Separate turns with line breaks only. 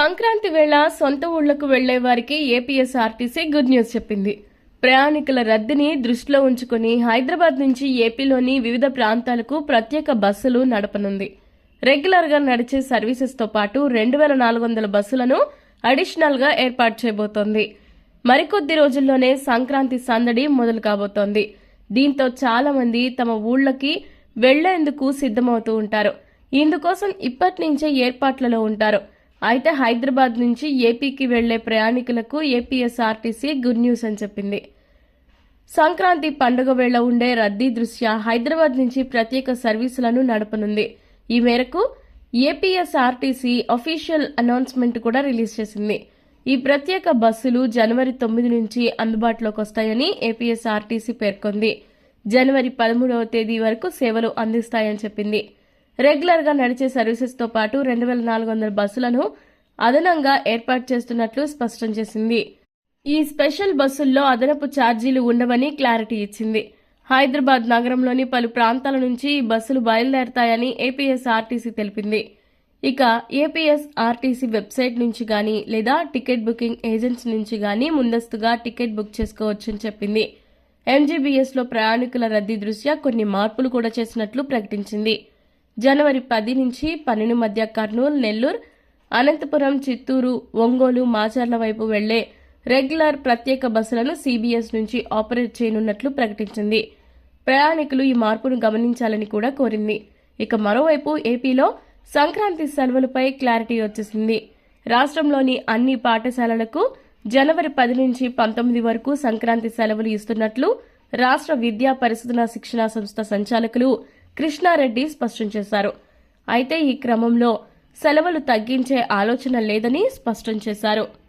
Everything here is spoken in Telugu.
సంక్రాంతి వేళ సొంత ఊళ్ళకు వెళ్ళే వారికి ఏపీఎస్ఆర్టీసీ గుడ్ న్యూస్ చెప్పింది. ప్రయాణికుల రద్దీని దృష్టిలో ఉంచుకుని హైదరాబాద్ నుంచి ఏపీలోని వివిధ ప్రాంతాలకు ప్రత్యేక బస్సులు నడపనుంది. రెగ్యులర్గా నడిచే సర్వీసెస్తో పాటు రెండు వేల నాలుగు వందల బస్సులను అడిషనల్గా ఏర్పాటు చేయబోతోంది. మరికొద్ది రోజుల్లోనే సంక్రాంతి సందడి మొదలు కాబోతోంది. దీంతో చాలా మంది తమ ఊళ్ళకి వెళ్ళేందుకు సిద్ధమవుతూ ఉంటారు. ఇందుకోసం ఇప్పటి నుంచే ఏర్పాట్లలో ఉంటారు. అయితే హైదరాబాద్ నుంచి ఏపీకి వెళ్ళే ప్రయాణికులకు ఏపీఎస్ఆర్టీసీ గుడ్ న్యూస్ అని చెప్పింది. సంక్రాంతి పండుగ వేళ ఉండే రద్దీ దృష్ట్యా హైదరాబాద్ నుంచి ప్రత్యేక సర్వీసులను నడపనుంది. ఈ మేరకు ఏపీఎస్ఆర్టీసీ అఫీషియల్ అనౌన్స్మెంట్ కూడా రిలీజ్ చేసింది. ఈ ప్రత్యేక బస్సులు జనవరి తొమ్మిది నుంచి అందుబాటులోకి వస్తాయని ఏపీఎస్ఆర్టీసీ పేర్కొంది. జనవరి పదమూడవ తేదీ వరకు సేవలు అందిస్తాయని చెప్పింది. రెగ్యులర్గా నడిచే సర్వీసెస్తో పాటు రెండు వేల నాలుగు వందల బస్సులను అదనంగా ఏర్పాటు చేస్తున్నట్లు స్పష్టం చేసింది. ఈ స్పెషల్ బస్సుల్లో అదనపు ఛార్జీలు ఉండవని క్లారిటీ ఇచ్చింది. హైదరాబాద్ నగరంలోని పలు ప్రాంతాల నుంచి ఈ బస్సులు బయలుదేరతాయని ఏపీఎస్ఆర్టీసీ తెలిపింది. ఇక ఏపీఎస్ఆర్టీసీ వెబ్సైట్ నుంచి గానీ లేదా టికెట్ బుకింగ్ ఏజెంట్స్ నుంచి గానీ ముందస్తుగా టికెట్ బుక్ చేసుకోవచ్చని చెప్పింది. ఎంజీబీఎస్లో ప్రయాణికుల రద్దీ దృష్ట్యా కొన్ని మార్పులు కూడా చేసినట్లు ప్రకటించింది. జనవరి పది నుంచి పన్నెండు మధ్య కర్నూలు నెల్లూరు అనంతపురం చిత్తూరు ఒంగోలు మాచర్ల వైపు వెళ్ళే రెగ్యులర్ ప్రత్యేక బస్సులను సీబీఎస్ నుంచి ఆపరేట్ చేయనున్నట్లు ప్రకటించింది. ప్రయాణికులు ఈ మార్పును గమనించాలని కూడా కోరింది. ఇక మరోవైపు ఏపీలో సంక్రాంతి సెలవులపై క్లారిటీ వచ్చేసింది. రాష్ట్రంలోని అన్ని పాఠశాలలకు జనవరి పది నుంచి పంతొమ్మిది వరకు సంక్రాంతి సెలవులు ఇస్తున్నట్లు రాష్ట్ర విద్యా పరిశోధన శిక్షణ సంస్థ సంచాలకులు కృష్ణారెడ్డి స్పష్టం చేశారు. అయితే ఈ క్రమంలో సెలవులు తగ్గించే ఆలోచన లేదని స్పష్టం చేశారు.